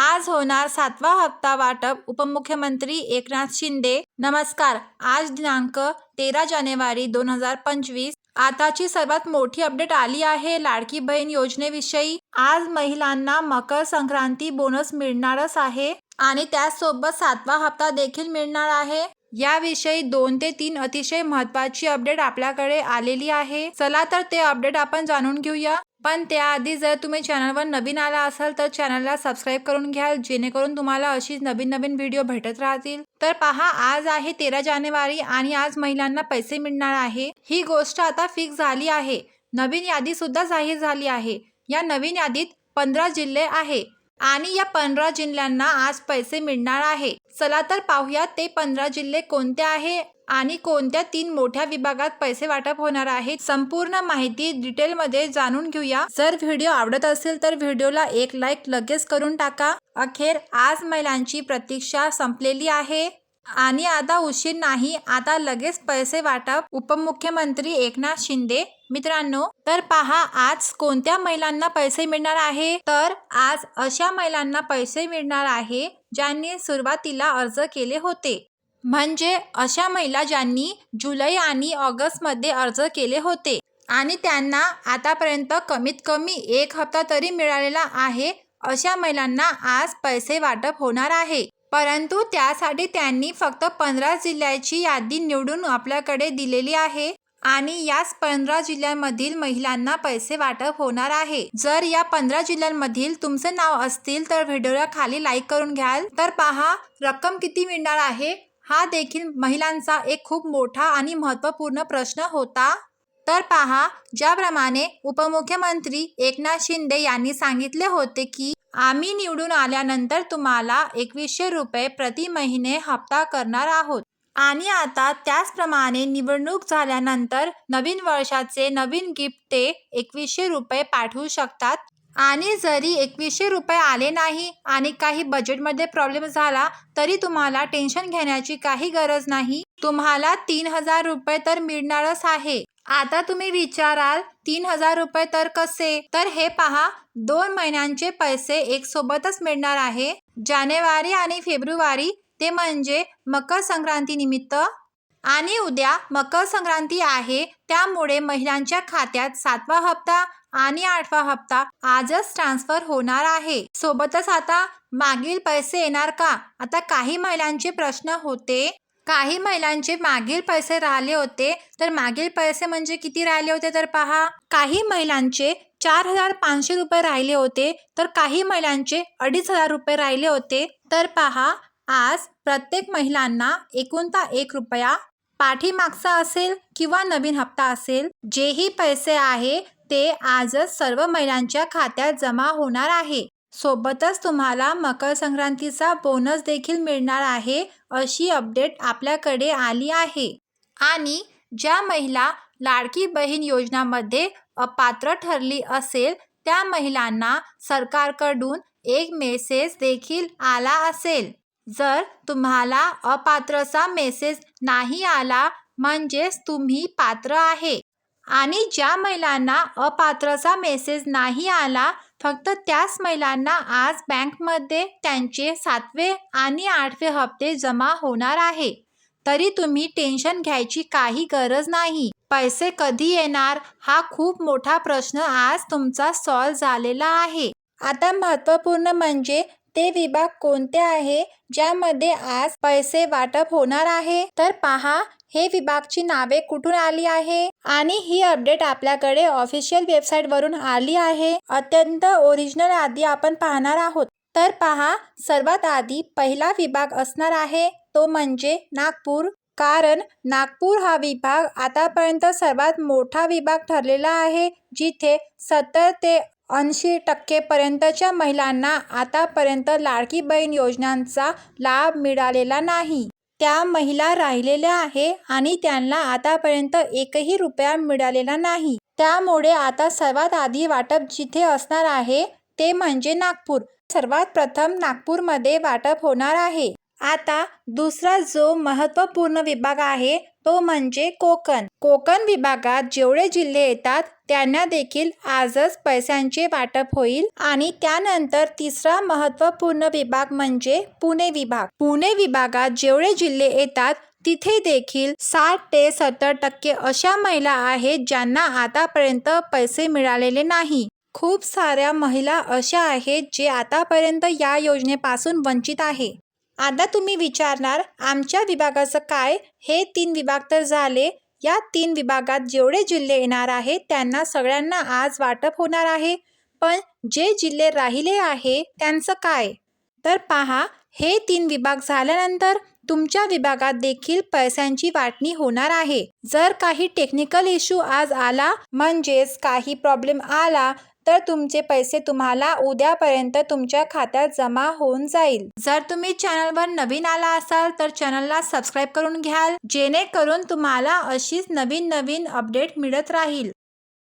आज होणार सातवा हप्ता वाटप. उपमुख्यमंत्री एकनाथ शिंदे नमस्कार. आज दिनांक तेरा जानेवारी दोन हजार पंचवीस. आताची सर्वात मोठी अपडेट आली आहे लाडकी बहीण योजनेविषयी. आज महिलांना मकर संक्रांती बोनस मिळणारच आहे आणि त्याचसोबत सातवा हप्ता देखील मिळणार आहे. याविषयी दोन ते तीन अतिशय महत्वाची अपडेट आपल्याकडे आलेली आहे. चला तर ते अपडेट आपण जाणून घेऊया. पण त्याआधी जर तुम्ही चॅनलवर नवीन आला असाल तर चॅनलला सबस्क्राईब करून घ्याल जेणेकरून तुम्हाला अशीच नवीन नवीन व्हिडिओ भेटत राहतील. तर पहा आज आहे तेरा जानेवारी आणि आज महिलांना पैसे मिळणार आहे. ही गोष्ट आता फिक्स झाली आहे. नवीन यादी सुद्धा जाहीर झाली आहे. या नवीन यादीत पंधरा जिल्हे आहे आणि या पंधरा जिल्ह्यांना आज पैसे मिळणार आहे. चला तर पाहूया ते पंधरा जिल्हे कोणते आहे. आणि कोणत्या तीन मोठ्या विभागात पैसे वाटप होणार आहे संपूर्ण माहिती डिटेलमध्ये जाणून घेऊया. जर व्हिडिओ आवडत असेल तर व्हिडिओला एक लाईक लगेच करून टाका. अखेर आज महिलांची प्रतीक्षा संपलेली आहे. आणि आता उशीर नाही आता लगेच पैसे वाटप. उपमुख्यमंत्री एकनाथ शिंदे मित्रांनो तर पहा आज कोणत्या महिलांना पैसे मिळणार आहे? तर आज अशा महिलांना पैसे मिळणार आहे ज्यांनी सुरुवातीला अर्ज केले होते. म्हणजे अशा महिला ज्यांनी जुलै आणि ऑगस्टमध्ये अर्ज केले होते आणि त्यांना आतापर्यंत कमीत कमी एक हप्ता तरी मिळालेला आहे अशा महिलांना आज पैसे वाटप होणार आहे. परंतु त्यासाठी त्यांनी फक्त पंधरा जिल्ह्याची यादी निवडून आपल्याकडे दिलेली आहे आणि याच पंधरा जिल्ह्यांमधील महिलांना पैसे वाटप होणार आहे. जर या पंधरा जिल्ह्यांमधील तुमचे नाव असतील तर व्हिडिओला खाली लाईक करून घ्याल. तर पहा रक्कम किती मिळणार आहे? हा देखील महिलांचा एक खूप मोठा आणि महत्त्वपूर्ण प्रश्न होता. तर पहा ज्याप्रमाणे उपमुख्यमंत्री एकनाथ शिंदे यांनी सांगितले होते की आम्ही निवडून आल्यानंतर तुम्हाला एकवीसशे रुपये प्रति महिने हप्ता करणार आहोत. आणि आता त्याचप्रमाणे निवडणूक झाल्यानंतर नवीन वर्षाचे नवीन गिफ्ट ते एकवीसशे रुपये पाठवू शकतात. आणि जरी एकवीसशे रुपये आले नाही आणि काही बजेटमध्ये प्रॉब्लेम झाला तरी तुम्हाला टेन्शन घेण्याची काही गरज नाही. तुम्हाला तीन हजार रुपये तर मिळणारच आहे. आता तुम्ही विचाराल तीन हजार रुपये तर कसे? तर हे पहा दोन महिन्यांचे पैसे एक सोबतच मिळणार आहे. जानेवारी आणि फेब्रुवारी ते म्हणजे मकर संक्रांती निमित्त. आणि उद्या मकर संक्रांती आहे त्यामुळे महिलांच्या खात्यात सातवा हप्ता आणि आठवा हप्ता आजच ट्रान्सफर होणार आहे. सोबतच आता मागील पैसे येणार का? आता काही महिलांचे प्रश्न होते. काही महिलांचे मागील पैसे राहिले होते. तर मागील पैसे म्हणजे किती राहिले होते तर पहा. काही महिलांचे चार हजार पाचशे रुपये राहिले होते. तर काही महिलांचे अडीच हजार रुपये राहिले होते. तर पहा आज प्रत्येक महिलांना एकुणता एक रुपया पाठीमागचा असेल किंवा नवीन हप्ता असेल जेही पैसे आहे ते आजच सर्व महिलांच्या खात्यात जमा होणार आहे. सोबतच तुम्हाला मकर संक्रांतीचा बोनस देखील मिळणार आहे अशी अपडेट आपल्याकडे आली आहे. आणि ज्या महिला लाडकी बहीण योजनामध्ये अपात्र ठरली असेल त्या महिलांना सरकारकडून एक मेसेज देखील आला असेल. जर तुम्हाला अपात्रचा मेसेज नाही आला म्हणजेच तुम्ही पात्र आहे. आणि ज्या महिलांना अपात्रचा मेसेज नाही आला फक्त त्याच महिलांना आज बँकमध्ये त्यांचे सातवे आणि आठवे हप्ते जमा होणार आहे. तरी तुम्ही टेन्शन घ्यायची काही गरज नाही. पैसे कधी येणार? हा खूप मोठा प्रश्न आज तुमचा सॉल्व झालेला आहे. आता महत्त्वपूर्ण म्हणजे ते विभाग कोणते आहे ज्यामध्ये आज पैसे वाटप होणार आहे? तर पहा हे विभागची नावे कुठून आली आहे? आणि ही अपडेट आपल्याकडे ऑफिशियल वेबसाईट वरून आली आहे. अत्यंत ओरिजिनल आधी आपण पाहणार आहोत. तर पहा सर्वात आधी पहिला विभाग असणार आहे तो म्हणजे नागपूर. कारण नागपूर हा विभाग आतापर्यंत सर्वात मोठा विभाग ठरलेला आहे जिथे सत्तर ते ऐंशी टक्केपर्यंतच्या महिलांना आतापर्यंत लाडकी बहीण योजनांचा लाभ मिळालेला नाही. त्या महिला राहिलेल्या आहे आणि त्यांना आतापर्यंत एकही रुपया मिळालेला नाही. त्यामुळे आता सर्वात आधी वाटप जिथे असणार आहे ते म्हणजे नागपूर. सर्वात प्रथम नागपूरमध्ये वाटप होणार आहे. आता दुसरा जो महत्त्वपूर्ण विभाग आहे तो म्हणजे कोकण. कोकण विभागात जेवढे जिल्हे येतात त्यांना देखील आजच पैशांचे वाटप होईल आणि त्यानंतर तिसरा महत्त्वपूर्ण विभाग म्हणजे पुणे विभाग. पुणे विभागात जेवढे जिल्हे येतात तिथे देखील साठ ते सत्तर टक्के अशा महिला आहेत ज्यांना आतापर्यंत पैसे मिळालेले नाही. खूप साऱ्या महिला अशा आहेत जे आतापर्यंत या योजनेपासून वंचित आहे. आता तुम्ही विचारणार आमच्या विभागाचं काय? हे तीन विभाग तर झाले. या तीन विभागात जेवढे जिल्हे येणार आहेत त्यांना सगळ्यांना आज वाटप होणार आहे. पण जे जिल्हे राहिले आहे त्यांचं काय? तर पहा हे तीन विभाग झाल्यानंतर तुमच्या विभागात देखील पैशांची वाटणी होणार आहे. जर काही टेक्निकल इश्यू आज आला म्हणजेच काही प्रॉब्लेम आला तर तुमचे पैसे तुम्हाला उद्यापर्यंत तुमच्या खात्यात जमा होऊन जाईल. जर तुम्ही चॅनलवर नवीन आला असाल तर चॅनलला सबस्क्राईब करून घ्याल जेणेकरून तुम्हाला अशीच नवीन नवीन अपडेट मिळत राहील.